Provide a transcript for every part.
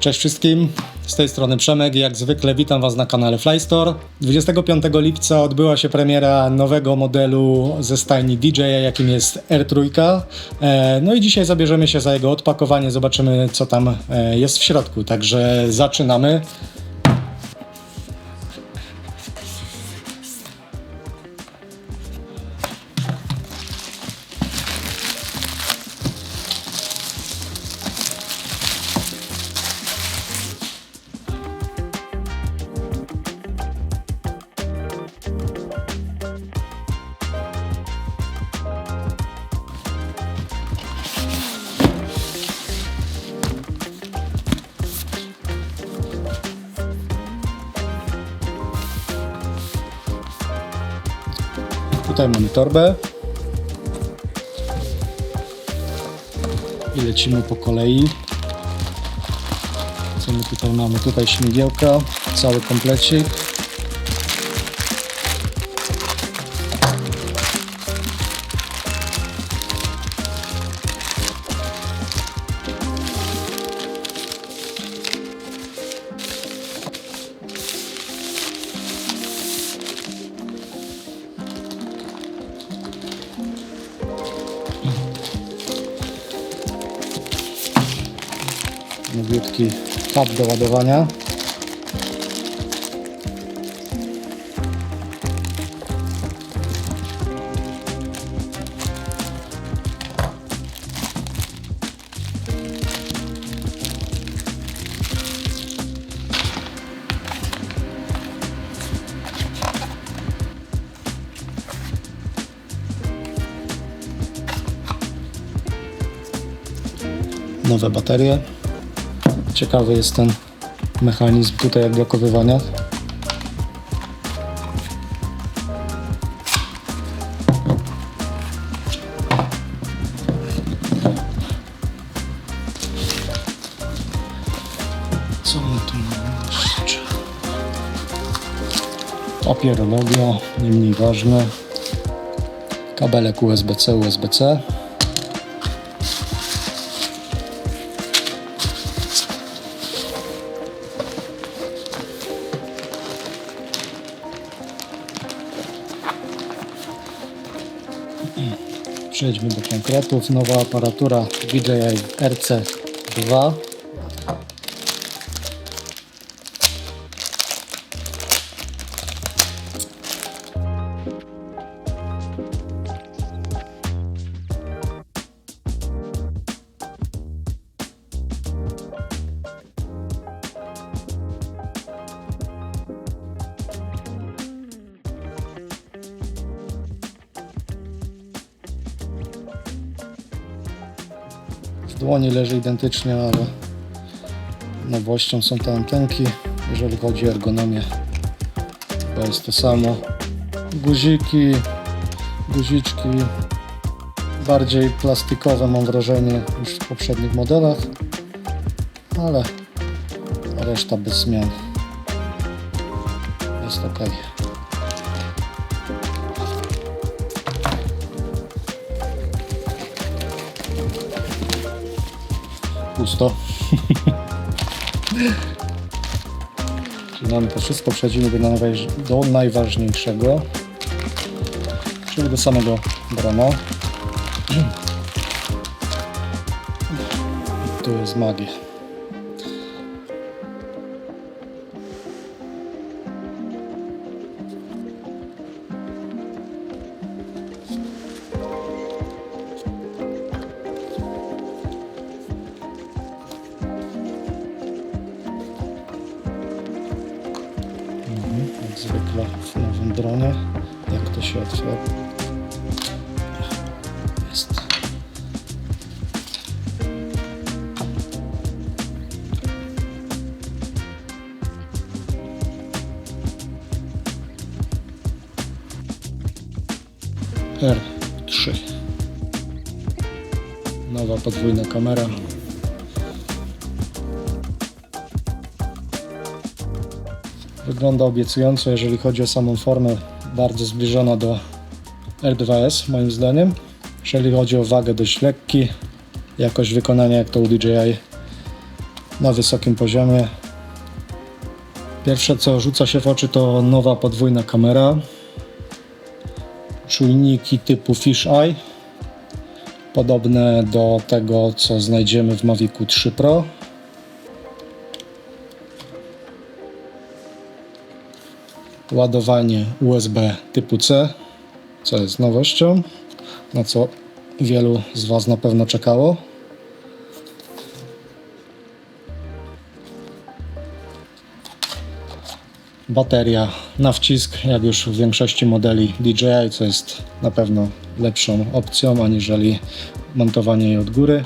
Cześć wszystkim, z tej strony Przemek jak zwykle witam Was na kanale Flystore. 25 lipca odbyła się premiera nowego modelu ze stajni DJ, jakim jest R3. E, No i dzisiaj zabierzemy się za jego odpakowanie, zobaczymy co tam e, jest w środku, także zaczynamy. Tutaj mamy torbę. I lecimy po kolei. Co my tutaj mamy? Tutaj śmigiełka, cały komplecik. Nowiutki hub do ładowania. Nowe baterie. Ciekawy jest ten mechanizm tutaj odblokowywania. Co my tu mamy jeszcze? Papierologia, nie mniej ważne. Kabelek USB-C, USB-C. Przejdźmy do konkretów. Nowa aparatura DJI RC2. Dłoni leży identycznie, ale nowością są te antenki. Jeżeli chodzi o ergonomię, to jest to samo. Guziki, guziczki bardziej plastikowe mam wrażenie niż w poprzednich modelach, ale reszta bez zmian. Jest ok. Pusto. Czyli mamy to wszystko, przechodzimy do, najważ- do najważniejszego, czyli do samego drona. I tu jest magia. Nowym dronie. Jak to się otwiera? Jest. R3. Nowa podwójna kamera. Wygląda obiecująco, jeżeli chodzi o samą formę, bardzo zbliżona do R2S moim zdaniem. Jeżeli chodzi o wagę, dość lekki. Jakość wykonania jak to u DJI na wysokim poziomie. Pierwsze co rzuca się w oczy to nowa podwójna kamera. Czujniki typu Fish Eye. Podobne do tego co znajdziemy w Mavicu 3 Pro. Ładowanie USB typu C, co jest nowością, na co wielu z Was na pewno czekało. Bateria na wcisk, jak już w większości modeli DJI, co jest na pewno lepszą opcją aniżeli montowanie jej od góry.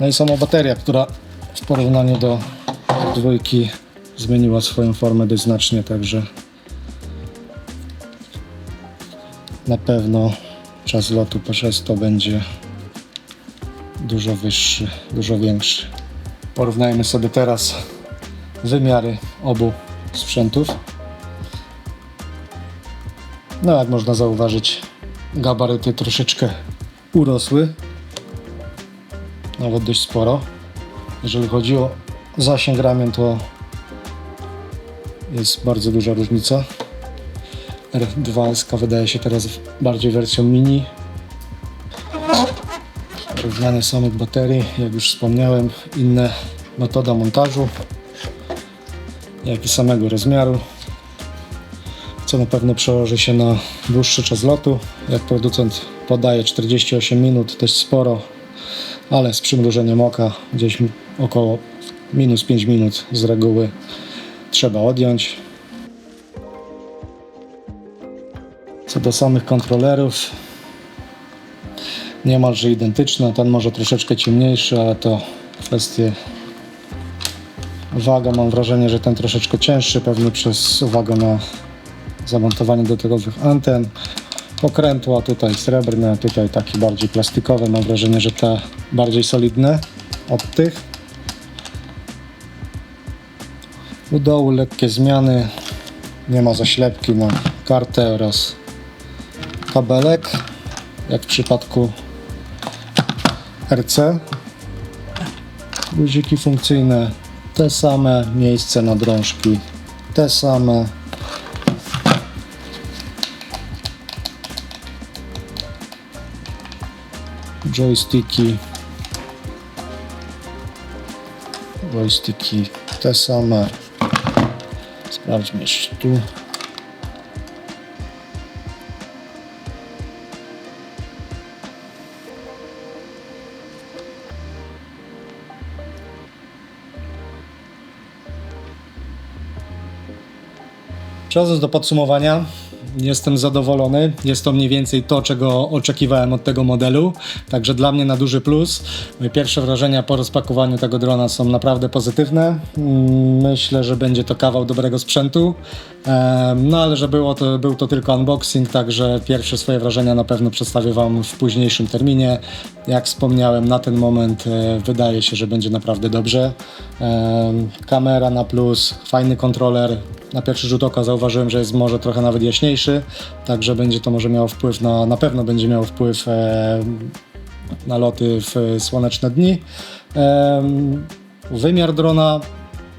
No i sama bateria, która w porównaniu do dwójki zmieniła swoją formę dość znacznie, także na pewno czas lotu przez to będzie dużo wyższy, dużo większy. Porównajmy sobie teraz wymiary obu sprzętów. No jak można zauważyć, gabaryty troszeczkę urosły, nawet dość sporo. Jeżeli chodzi o zasięg ramion, to jest bardzo duża różnica. R2SK wydaje się teraz bardziej wersją mini. Porównanie samych baterii, jak już wspomniałem, inna metoda montażu, jak i samego rozmiaru, co na pewno przełoży się na dłuższy czas lotu. Jak producent podaje 48 minut, dość sporo, ale z przymrużeniem oka gdzieś około minus 5 minut z reguły trzeba odjąć. Co do samych kontrolerów, niemalże identyczne. Ten może troszeczkę ciemniejszy, ale to kwestie waga. Mam wrażenie, że ten troszeczkę cięższy, pewnie przez uwagę na zamontowanie dotykowych anten. Pokrętła tutaj srebrne, tutaj taki bardziej plastikowy. Mam wrażenie, że te bardziej solidne od tych. U dołu lekkie zmiany. Nie ma zaślepki na kartę oraz kabelek, jak w przypadku RC. Guziki funkcyjne te same, miejsce na drążki te same. Joysticki joysticki te same. Sprawdźmy jeszcze tu. Przechodząc do podsumowania, jestem zadowolony. Jest to mniej więcej to, czego oczekiwałem od tego modelu. Także dla mnie na duży plus. Pierwsze wrażenia po rozpakowaniu tego drona są naprawdę pozytywne. Mm, Myślę, że będzie to kawał dobrego sprzętu. No ale że było to, był to tylko unboxing, także pierwsze swoje wrażenia na pewno przedstawię Wam w późniejszym terminie. Jak wspomniałem, na ten moment e, wydaje się, że będzie naprawdę dobrze. Kamera na plus, fajny kontroler, na pierwszy rzut oka zauważyłem, że jest może trochę nawet jaśniejszy, także będzie to może miało wpływ na, na pewno będzie miało wpływ e, na loty w słoneczne dni. Em, wymiar drona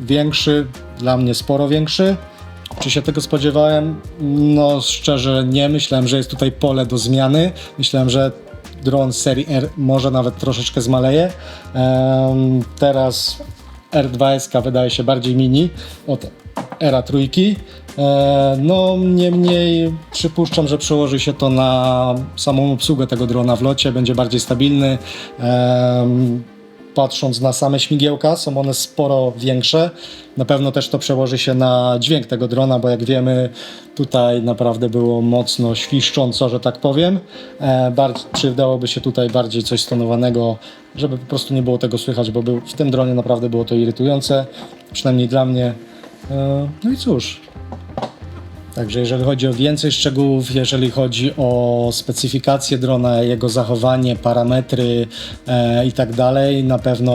większy, dla mnie sporo większy. Czy się tego spodziewałem? No szczerze nie, myślałem, że jest tutaj pole do zmiany. Myślałem, że dron serii R może nawet troszeczkę zmaleje. Teraz R2SK wydaje się bardziej mini od Era trójki. E, No, niemniej przypuszczam, że przełoży się to na samą obsługę tego drona w locie, będzie bardziej stabilny. Em, Patrząc na same śmigiełka, są one sporo większe. Na pewno też to przełoży się na dźwięk tego drona, bo jak wiemy, tutaj naprawdę było mocno świszcząco, że tak powiem. E, Bardziej, przydałoby się tutaj bardziej coś stonowanego, żeby po prostu nie było tego słychać, bo był, w tym dronie naprawdę było to irytujące, przynajmniej dla mnie. E, No i cóż, Także jeżeli chodzi o więcej szczegółów, jeżeli chodzi o specyfikację drona, jego zachowanie, parametry e, i tak dalej, na pewno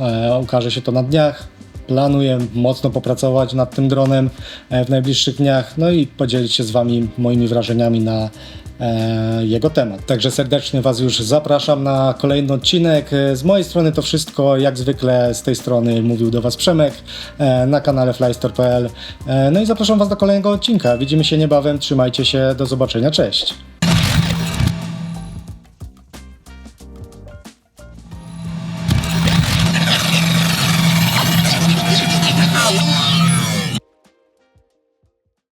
e, okaże się to na dniach. Planuję mocno popracować nad tym dronem e, w najbliższych dniach, no i podzielić się z Wami moimi wrażeniami na jego temat. Także serdecznie Was już zapraszam na kolejny odcinek. E, Z mojej strony to wszystko, jak zwykle z tej strony mówił do Was Przemek e, na kanale flystore.pl. E, No i zapraszam Was do kolejnego odcinka. Widzimy się niebawem, trzymajcie się, do zobaczenia, cześć.